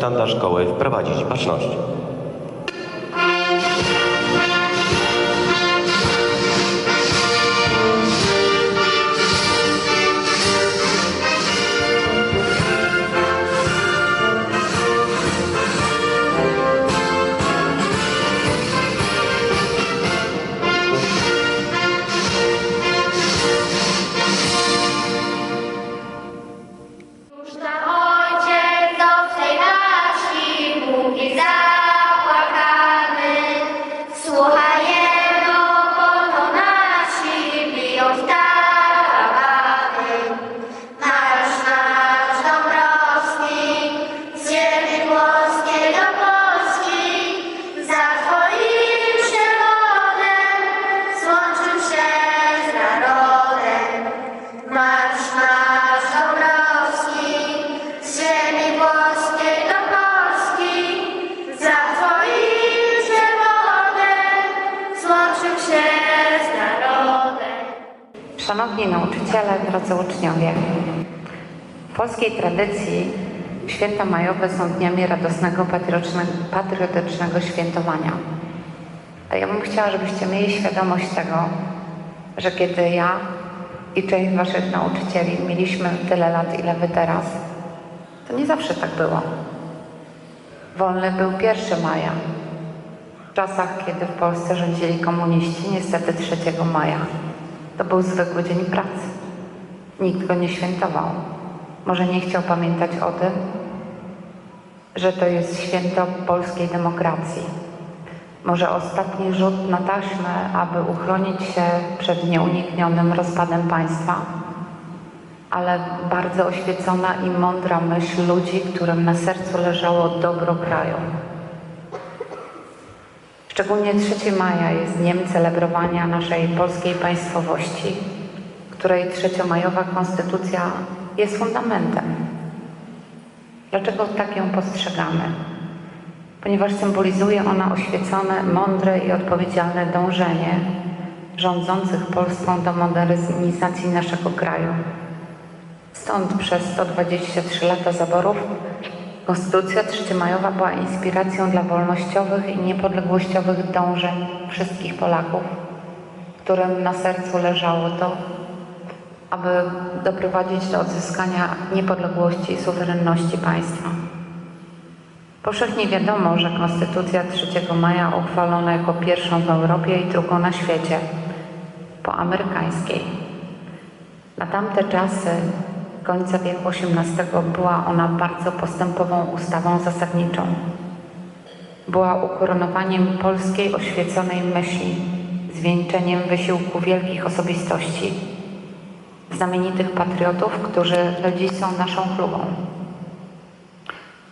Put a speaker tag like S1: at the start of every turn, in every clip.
S1: sztandar szkoły wprowadzić baczność.
S2: Szanowni nauczyciele, drodzy uczniowie, w polskiej tradycji święta majowe są dniami radosnego, patriotycznego, świętowania. A ja bym chciała, żebyście mieli świadomość tego, że kiedy ja i część waszych nauczycieli mieliśmy tyle lat, ile wy teraz, to nie zawsze tak było. Wolny był 1 maja. W czasach, kiedy w Polsce rządzili komuniści, niestety 3 maja. To był zwykły dzień pracy. Nikt go nie świętował. Może nie chciał pamiętać o tym, że to jest święto polskiej demokracji. Może ostatni rzut na taśmę, aby uchronić się przed nieuniknionym rozpadem państwa, ale bardzo oświecona i mądra myśl ludzi, którym na sercu leżało dobro kraju. Szczególnie 3 maja jest dniem celebrowania naszej polskiej państwowości, której trzeciomajowa konstytucja jest fundamentem. Dlaczego tak ją postrzegamy? Ponieważ symbolizuje ona oświecone, mądre i odpowiedzialne dążenie rządzących Polską do modernizacji naszego kraju. Stąd przez 123 lata zaborów Konstytucja trzeciemajowa była inspiracją dla wolnościowych i niepodległościowych dążeń wszystkich Polaków, którym na sercu leżało to, aby doprowadzić do odzyskania niepodległości i suwerenności państwa. Powszechnie wiadomo, że Konstytucja 3 maja uchwalono jako pierwszą w Europie i drugą na świecie, po amerykańskiej. Na tamte czasy, końca wieku XVIII, była ona bardzo postępową ustawą zasadniczą. Była ukoronowaniem polskiej oświeconej myśli, zwieńczeniem wysiłku wielkich osobistości, znamienitych patriotów, którzy do dziś są naszą chlubą.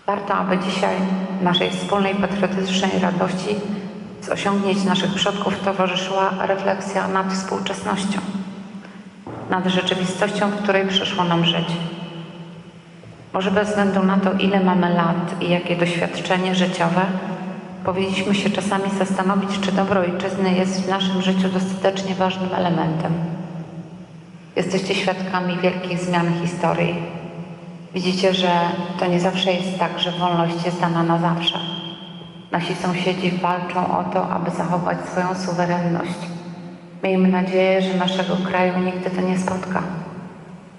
S2: Warto, aby dzisiaj naszej wspólnej patriotycznej radości z osiągnięć naszych przodków towarzyszyła refleksja nad współczesnością, nad rzeczywistością, w której przyszło nam żyć. Może bez względu na to, ile mamy lat i jakie doświadczenie życiowe, powinniśmy się czasami zastanowić, czy dobro ojczyzny jest w naszym życiu dostatecznie ważnym elementem. Jesteście świadkami wielkich zmian historii. Widzicie, że to nie zawsze jest tak, że wolność jest dana na zawsze. Nasi sąsiedzi walczą o to, aby zachować swoją suwerenność. Miejmy nadzieję, że naszego kraju nigdy to nie spotka,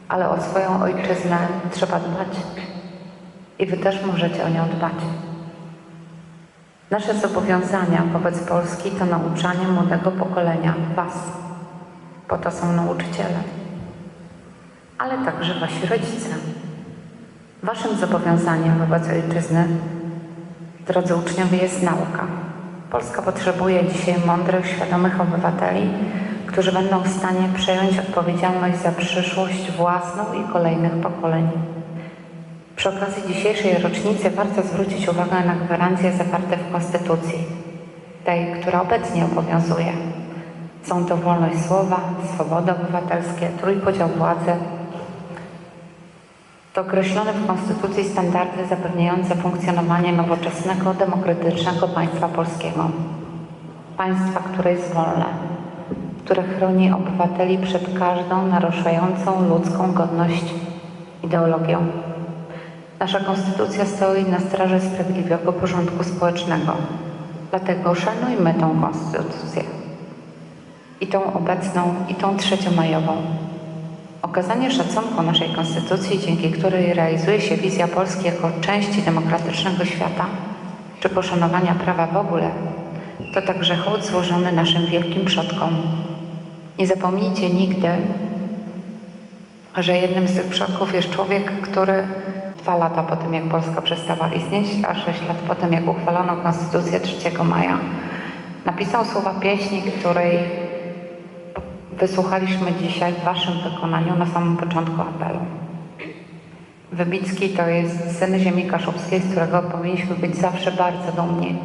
S2: ale o swoją ojczyznę trzeba dbać. I wy też możecie o nią dbać. Nasze zobowiązania wobec Polski to nauczanie młodego pokolenia, Was. Po to są nauczyciele, ale także Wasi rodzice. Waszym zobowiązaniem wobec ojczyzny, drodzy uczniowie, jest nauka. Polska potrzebuje dzisiaj mądrych, świadomych obywateli, którzy będą w stanie przejąć odpowiedzialność za przyszłość własną i kolejnych pokoleń. Przy okazji dzisiejszej rocznicy warto zwrócić uwagę na gwarancje zawarte w Konstytucji, tej, która obecnie obowiązuje. Są to wolność słowa, swobody obywatelskie, trójpodział władzy, to określone w Konstytucji standardy zapewniające funkcjonowanie nowoczesnego, demokratycznego państwa polskiego. Państwa, które jest wolne, które chroni obywateli przed każdą naruszającą ludzką godność ideologią.
S1: Nasza konstytucja stoi na straży sprawiedliwego porządku społecznego. Dlatego szanujmy tą konstytucję. I tą obecną, i tą trzeciomajową. Okazanie szacunku naszej konstytucji, dzięki której realizuje się wizja Polski jako części demokratycznego świata, czy poszanowania prawa w ogóle, to także hołd złożony naszym wielkim przodkom. Nie zapomnijcie nigdy, że jednym z tych przodków jest człowiek, który dwa lata po tym, jak Polska przestała istnieć, a sześć lat po tym, jak uchwalono Konstytucję 3 maja, napisał słowa pieśni, której wysłuchaliśmy dzisiaj w Waszym wykonaniu na samym początku apelu. Wybicki to jest syn ziemi kaszubskiej, z którego powinniśmy być zawsze bardzo dumni.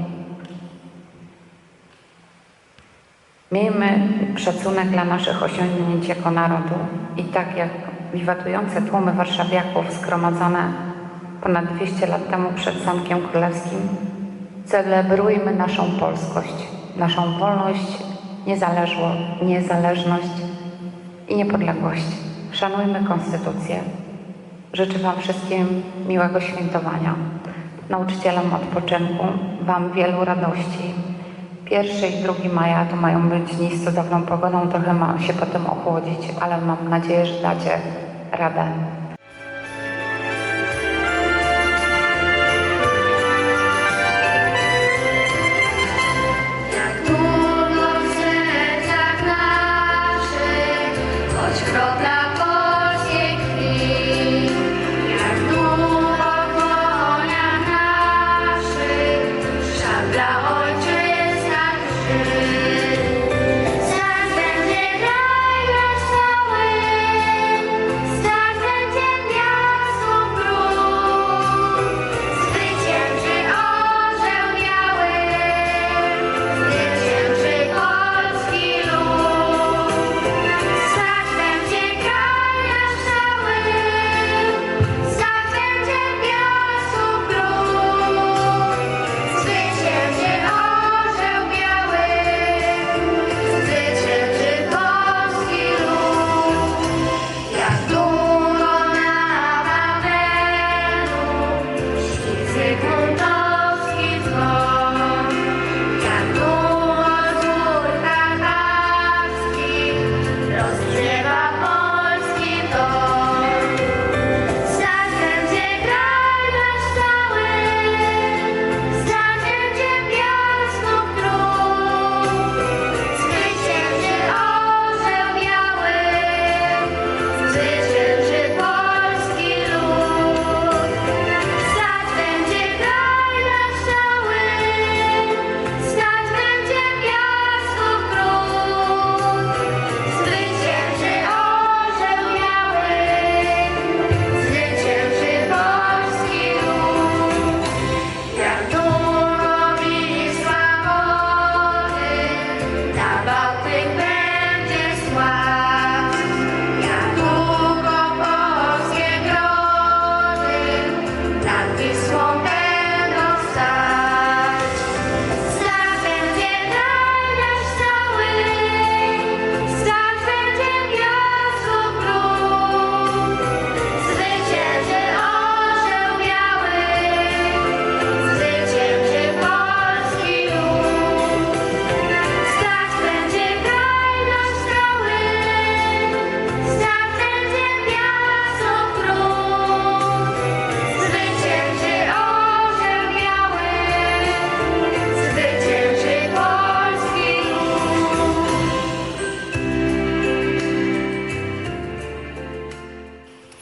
S1: Miejmy szacunek dla naszych osiągnięć jako narodu i tak jak wiwatujące tłumy warszawiaków zgromadzone ponad 200 lat temu przed Zamkiem Królewskim, celebrujmy naszą polskość, naszą wolność, niezależło, niezależność i niepodległość. Szanujmy Konstytucję. Życzę Wam wszystkim miłego świętowania. Nauczycielom odpoczynku, Wam wielu radości. Pierwszy i drugi maja to mają być dni z cudowną pogodą, trochę ma się potem ochłodzić, ale mam nadzieję, że dacie radę.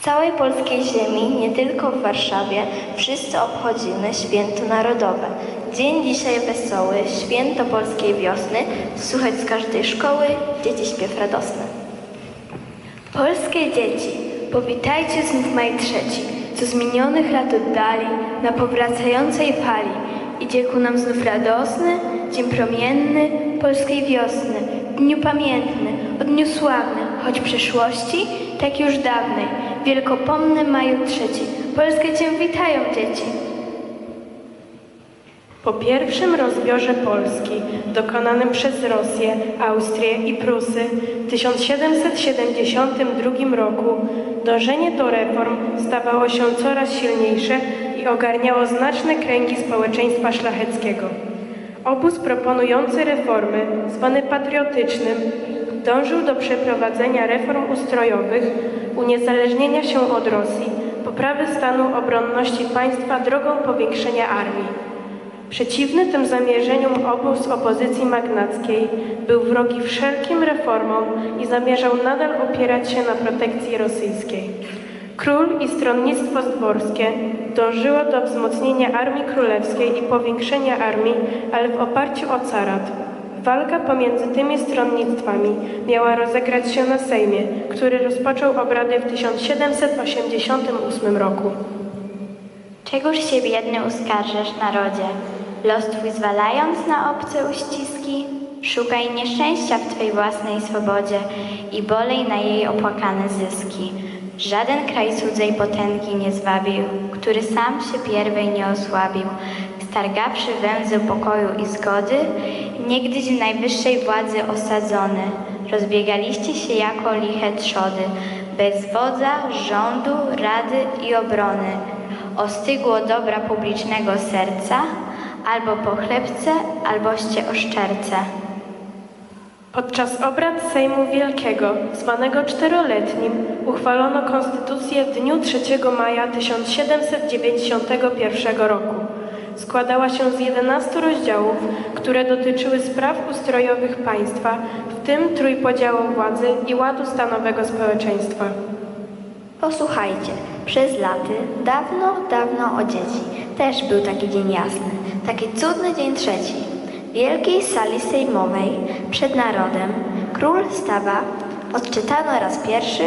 S3: Całej polskiej ziemi, nie tylko w Warszawie, wszyscy obchodzimy święto narodowe. Dzień dzisiaj wesoły, święto polskiej wiosny, słuchać z każdej szkoły, dzieci śpiew radosny.
S4: Polskie dzieci, powitajcie znów maj trzeci, co minionych lat oddali, na powracającej fali. Idzie ku nam znów radosny, dzień promienny polskiej wiosny, dniu pamiętny, o dniu sławny, choć przeszłości, tak już dawnej, wielkopomny maju trzeci. Polskie cię witają dzieci.
S5: Po pierwszym rozbiorze Polski, dokonanym przez Rosję, Austrię i Prusy w 1772 roku, Dążenie do reform stawało się coraz silniejsze i ogarniało znaczne kręgi społeczeństwa szlacheckiego. Obóz proponujący reformy, zwany patriotycznym, dążył do przeprowadzenia reform ustrojowych, uniezależnienia się od Rosji, poprawy stanu obronności państwa drogą powiększenia armii. Przeciwny tym zamierzeniom obóz opozycji magnackiej był wrogi wszelkim reformom i zamierzał nadal opierać się na protekcji rosyjskiej. Król i stronnictwo dworskie dążyło do wzmocnienia armii królewskiej i powiększenia armii, ale w oparciu o carat. Walka pomiędzy tymi stronnictwami miała rozegrać się na Sejmie, który rozpoczął obrady w 1788 roku.
S3: Czegóż się biedny uskarżesz, narodzie? Los twój zwalając na obce uściski? Szukaj nieszczęścia w twej własnej swobodzie i bolej na jej opłakane zyski. Żaden kraj cudzej potęgi nie zwabił, który sam się pierwej nie osłabił, stargawszy węzeł pokoju i zgody, niegdyś w najwyższej władzy osadzony, rozbiegaliście się jako liche trzody, bez wodza, rządu, rady i obrony, ostygło dobra publicznego serca, albo po chlebce, alboście o szczerce.
S5: Podczas obrad Sejmu Wielkiego, zwanego czteroletnim, uchwalono konstytucję w dniu 3 maja 1791 roku. Składała się z 11 rozdziałów, które dotyczyły spraw ustrojowych państwa, w tym trójpodziału władzy i ładu stanowego społeczeństwa.
S4: Posłuchajcie, przez laty, dawno, dawno o dzieci, też był taki dzień jasny, taki cudny dzień trzeci. W wielkiej sali sejmowej, przed narodem, król stawa, odczytano raz pierwszy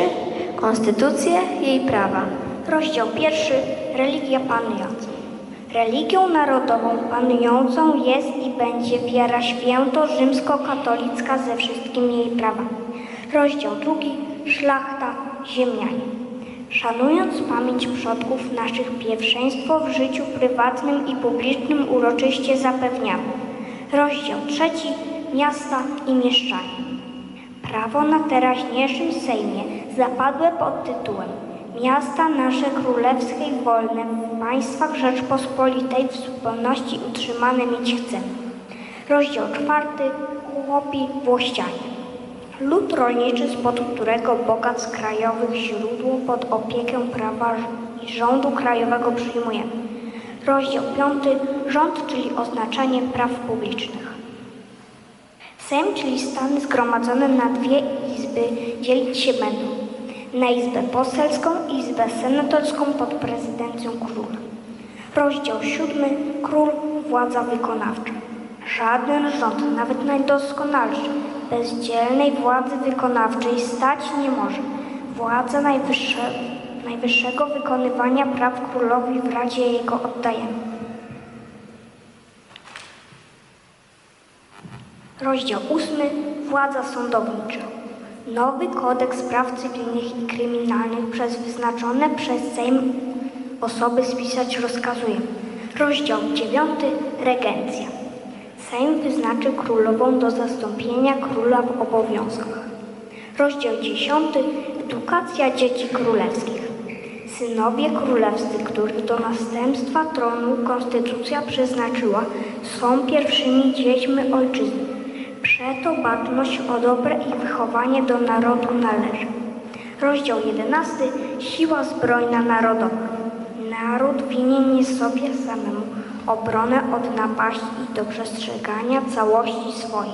S4: konstytucję jej prawa.
S6: Rozdział pierwszy. Religia panująca. Religią narodową panującą jest i będzie wiara święto rzymskokatolicka ze wszystkimi jej prawami. Rozdział drugi. Szlachta, ziemianie. Szanując pamięć przodków naszych pierwszeństwo w życiu prywatnym i publicznym uroczyście zapewniamy. Rozdział trzeci. Miasta i mieszczanie. Prawo na teraźniejszym Sejmie zapadłe pod tytułem Miasta nasze królewskie i wolne państwach Rzeczpospolitej w zupełności utrzymane mieć chcemy. Rozdział czwarty. Chłopi włościanie. Lud rolniczy, spod którego bogactw krajowych źródło pod opiekę prawa i rządu krajowego przyjmujemy. Rozdział piąty. Rząd, czyli oznaczanie praw publicznych. Sejm, czyli stany zgromadzone na dwie izby, dzielić się będą na Izbę Poselską i Izbę Senatorską pod prezydencją króla. Rozdział siódmy. Król, władza wykonawcza. Żaden rząd, nawet najdoskonalszy, bez dzielnej władzy wykonawczej stać nie może. Władza najwyższe, najwyższego wykonywania praw królowi w Radzie jego oddajemy. Rozdział ósmy. Władza sądownicza. Nowy kodeks praw cywilnych i kryminalnych przez wyznaczone przez Sejm osoby spisać rozkazuje. Rozdział dziewiąty. Regencja. Sejm wyznaczy królową do zastąpienia króla w obowiązkach. Rozdział dziesiąty. Edukacja dzieci królewskich. Synowie królewscy, których do następstwa tronu konstytucja przeznaczyła, są pierwszymi dziećmi ojczyzny. Przeto baczność o dobre i wychowanie do narodu należy. Rozdział 11. Siła zbrojna narodowa. Naród winien jest sobie samemu obronę od napaści i do przestrzegania całości swojej.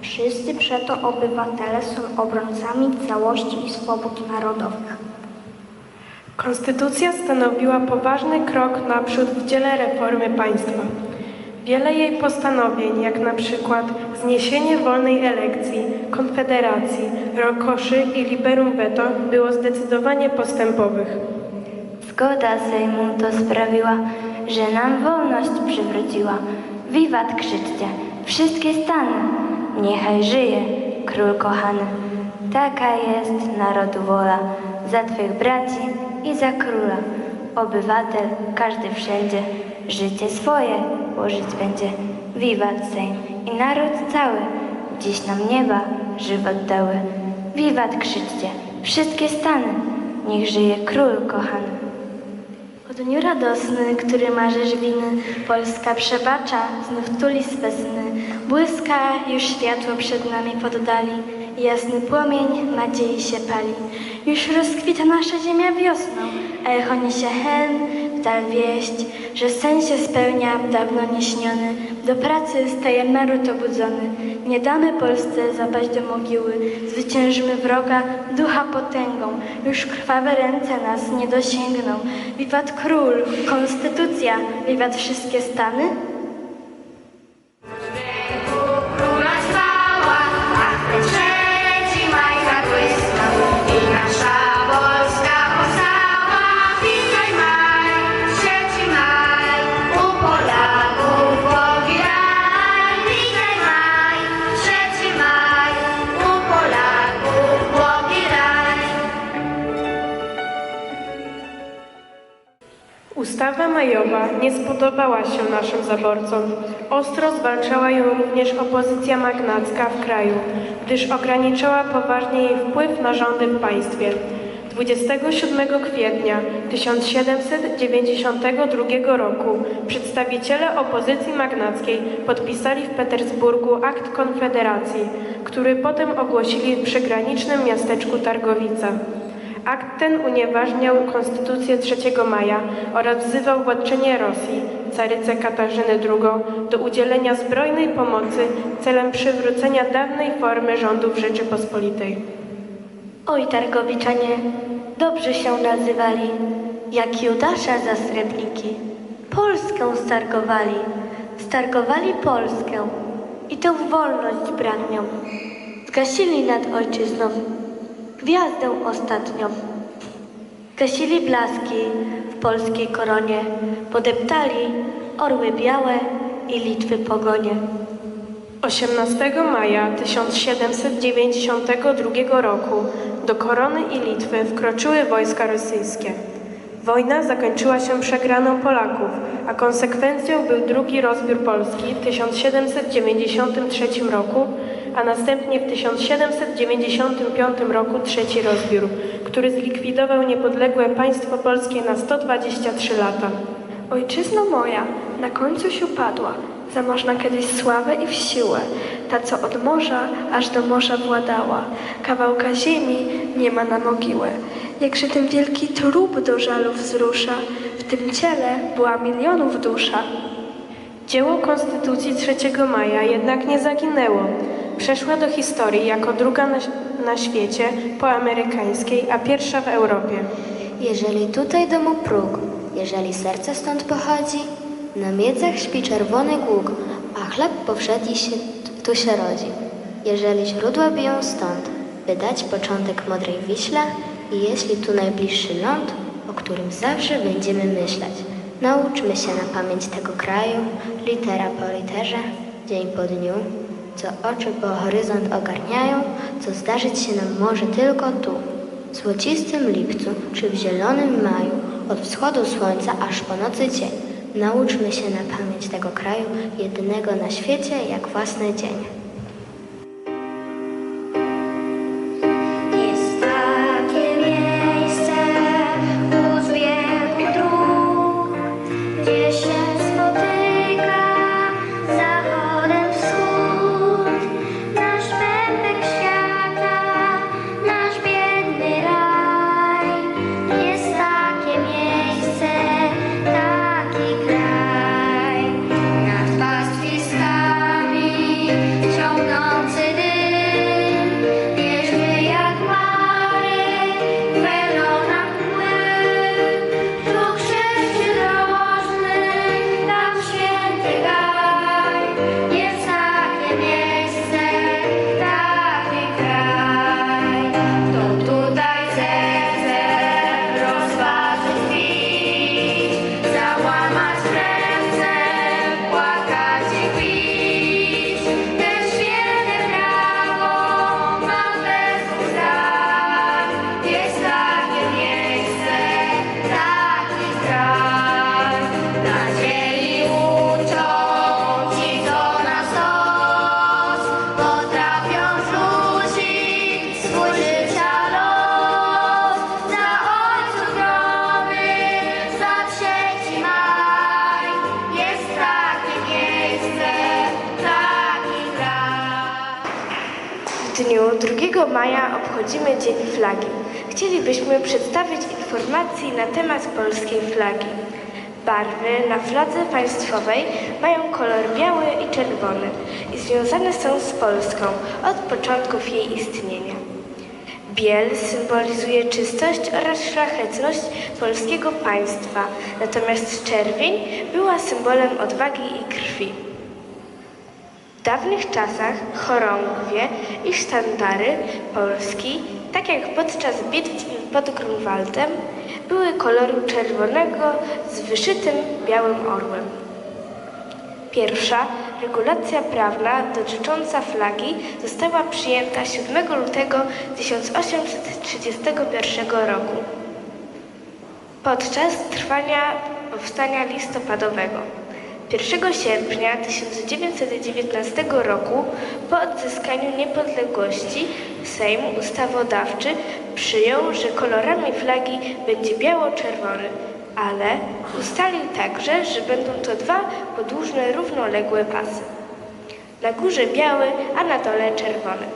S6: Wszyscy przeto obywatele są obrońcami całości i swobód narodowych.
S5: Konstytucja stanowiła poważny krok naprzód w dziele reformy państwa. Wiele jej postanowień, jak na przykład zniesienie wolnej elekcji, konfederacji, rokoszy i liberum veto, było zdecydowanie postępowych.
S3: Zgoda Sejmu to sprawiła, że nam wolność przywróciła. Wiwat krzyczcie, wszystkie stany, niechaj żyje król kochany. Taka jest narodu wola, za twych braci i za króla. Obywatel, każdy wszędzie, życie swoje łożyć będzie. Wiwat Sejm i naród cały, dziś nam nieba żywot dały. Wiwat krzyczcie, wszystkie stany,
S7: niech żyje król kochany. O dniu radosny, który marzysz winy, Polska przebacza, znów tuli swe syny. Błyska już światło przed nami poddali, jasny płomień nadziei się pali. Już rozkwita nasza ziemia wiosną, a echo niesie hen, dal wieść, że sen się spełnia, dawno nieśniony. Do pracy staje naród obudzony. Nie damy Polsce zapaść do mogiły, zwyciężymy wroga ducha potęgą. Już krwawe ręce nas nie dosięgną. Wiwat król, konstytucja, wiwat wszystkie stany.
S5: Nie spodobała się naszym zaborcom. Ostro zwalczała ją również opozycja magnacka w kraju, gdyż ograniczała poważnie jej wpływ na rządy w państwie. 27 kwietnia 1792 roku przedstawiciele opozycji magnackiej podpisali w Petersburgu akt konfederacji, który potem ogłosili w przygranicznym miasteczku Targowica. Akt ten unieważniał Konstytucję 3 maja oraz wzywał władczynię Rosji, carycę Katarzynę II, do udzielenia zbrojnej pomocy celem przywrócenia dawnej formy rządów Rzeczypospolitej.
S7: Oj, targowiczanie, dobrze się nazywali, jak Judasza za srebrniki. Polskę stargowali, stargowali Polskę i tę wolność bratnią. Zgasili nad ojczyzną gwiazdę ostatnią. Gasili blaski w polskiej koronie, podeptali orły białe i Litwy pogonie.
S5: 18 maja 1792 roku do Korony i Litwy wkroczyły wojska rosyjskie. Wojna zakończyła się przegraną Polaków, a konsekwencją był drugi rozbiór Polski w 1793 roku, a następnie w 1795 roku trzeci rozbiór, który zlikwidował niepodległe państwo polskie na 123 lata.
S7: Ojczyzno moja, na końcu się upadła, zamożna kiedyś sławę i w siłę, ta co od morza aż do morza władała, kawałka ziemi nie ma na mogiłę. Jakże ten wielki trup do żalu wzrusza, w tym ciele była milionów dusza.
S5: Dzieło Konstytucji 3 maja jednak nie zaginęło. Przeszła do historii jako druga na, na świecie po amerykańskiej, a pierwsza w Europie.
S8: Jeżeli tutaj domu próg, jeżeli serce stąd pochodzi, na miedzach śpi czerwony głuk, a chleb powszedni się, tu się rodzi. Jeżeli źródła biją stąd, by dać początek modrej wiśle, i jeśli tu najbliższy ląd, o którym zawsze będziemy myśleć, nauczmy się na pamięć tego kraju, litera po literze, dzień po dniu, co oczy po horyzont ogarniają, co zdarzyć się nam może tylko tu, w złocistym lipcu czy w zielonym maju, od wschodu słońca aż po nocy dzień. Nauczmy się na pamięć tego kraju, jedynego na świecie jak własny dzień.
S9: Obchodzimy Dzień Flagi. Chcielibyśmy przedstawić informacje na temat polskiej flagi. Barwy na fladze państwowej mają kolor biały i czerwony i związane są z Polską od początków jej istnienia. Biel symbolizuje czystość oraz szlachetność polskiego państwa, natomiast czerwień była symbolem odwagi i krwi. W dawnych czasach chorągwie i sztandary Polski, tak jak podczas bitwy pod Grunwaldem, były koloru czerwonego z wyszytym białym orłem. Pierwsza regulacja prawna dotycząca flagi została przyjęta 7 lutego 1831 roku podczas trwania powstania listopadowego. 1 sierpnia 1919 roku po odzyskaniu niepodległości Sejm Ustawodawczy przyjął, że kolorami flagi będzie biało-czerwony, ale ustalił także, że będą to dwa podłużne, równoległe pasy. Na górze biały, a na dole czerwony.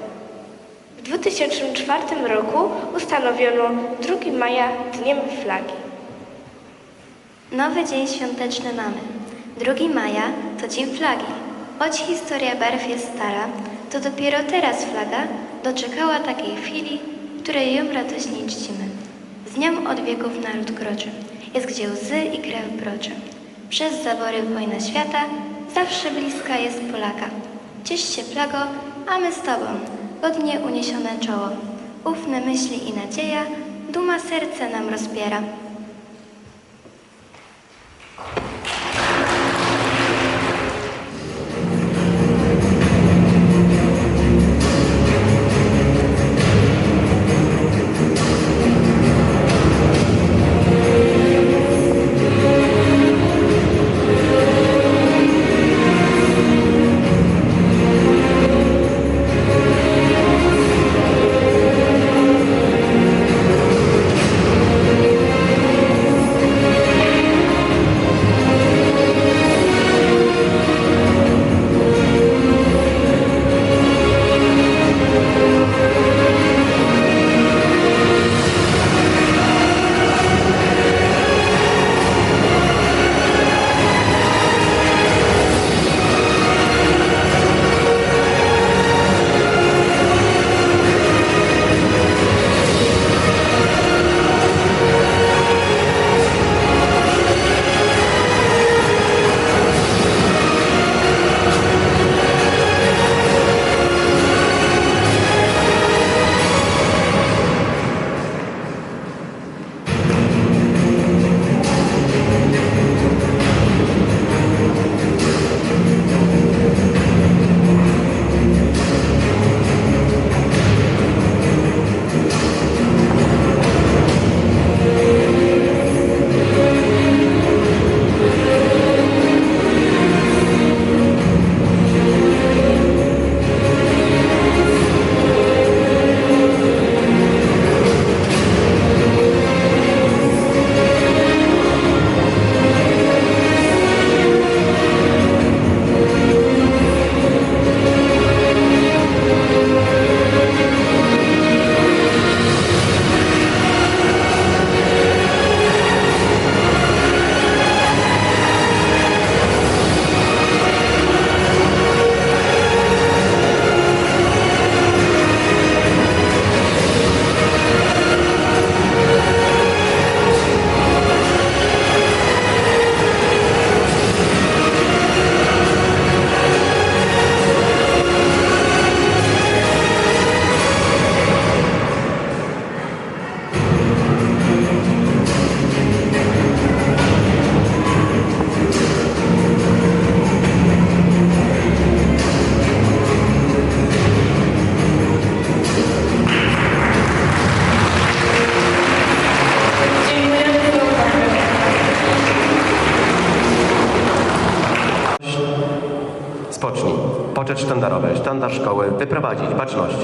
S9: W 2004 roku ustanowiono 2 maja Dniem Flagi.
S3: Nowy dzień świąteczny mamy. 2 maja to Dzień Flagi. Choć historia barw jest stara, to dopiero teraz flaga doczekała takiej chwili, w której ją radośnie czcimy. Z nią od wieków naród kroczy, jest gdzie łzy i krew broczy. Przez zabory wojna świata zawsze bliska jest Polaka. Ciesz się plago, a my z Tobą, godnie uniesione czoło. Ufne myśli i nadzieja, duma serce nam rozpiera.
S10: Sztandarowy, sztandar szkoły, wyprowadzić, baczność.